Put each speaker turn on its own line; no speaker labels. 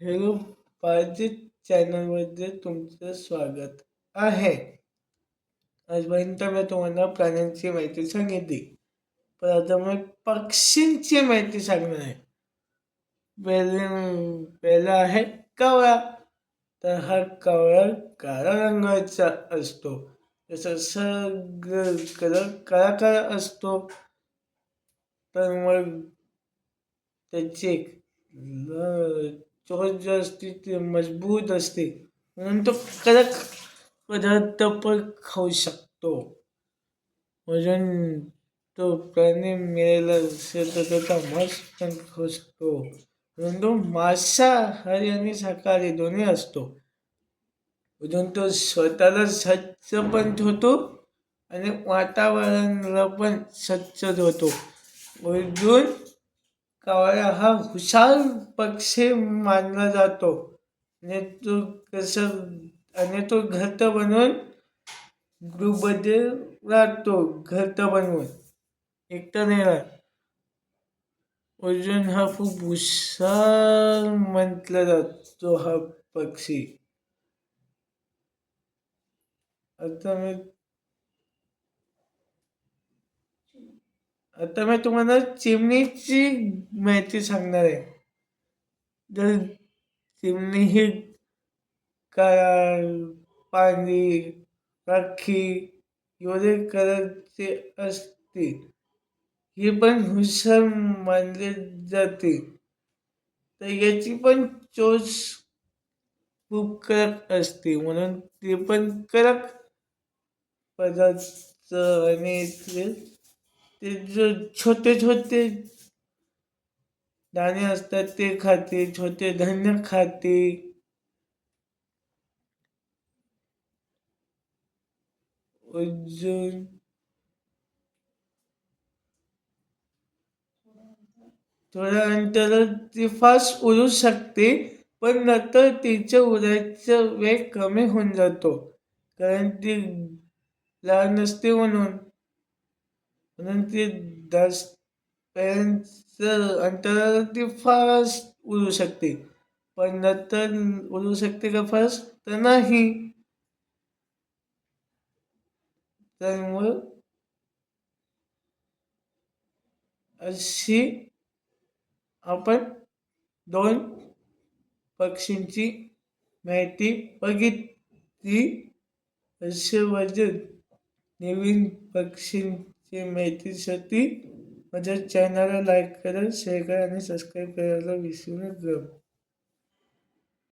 Hello पाहिजे चॅनलमध्ये तुमचं स्वागत आहे. आजपर्यंत मी तुम्हाला प्राण्यांची माहिती सांगितली. पण आता मी पक्षींची माहिती सांगणार आहे. पहिले पहिला आहे कावळा. तर हा कवळा काळा रंगाचा असतो. त्याचा सगळं कलर काळा काळा असतो. तर मग त्याची चोच असते ती मजबूत असते. म्हणून तो कडक पदार्थ पण खाऊ शकतो. अजून तो प्राणी मिळाला असेल तर त्याचा मांस पण खाऊ शकतो. म्हणून तो मांसाहारी आणि शाकाहारी दोन्ही असतो. अजून तो स्वतःला स्वच्छ पण ठेवतो आणि वातावरणाला पण स्वच्छ ठेवतो. अजून कावळा हा हुशार पक्षी मानला जातो. आणि तो कसं आणि तो घरट बनवून ग्रुपमध्ये राहतो. घरट बनवून एकटा नाही राहत. अर्जुन हा खूप हुशार म्हटला जातो हा पक्षी. आता मी आता मी तुम्हाला चिमणीची माहिती सांगणार आहे. जर चिमणी ही काळा पांढरी राखी एवढे कलरचे असते ही पण हुशार मानले जाते. तर याची पण चोच खूप कडक असते म्हणून ते पण कडक पदार्थ आणि ते जो छोटे छोटे दाणे असतात ते खाते छोटे धान्य खाते. अजून थोड्या अंतर ती फास्ट उडू शकते पण नंतर तिच्या उडायचा वेग कमी होऊन जातो कारण ती लहान असते म्हणून. म्हणून ते दस अंतर ती फास्ट उडू शकते. पण नंतर उडू शकते का फास्ट तर नाही. त्यामुळं अशी आपण दोन पक्षींची माहिती बघितली. असे म्हणजे वजन नवीन पक्षींची माहितीसाठी माझ्या चॅनलला लाईक करा शेअर करा आणि सबस्क्राईब करायला विसरू नका.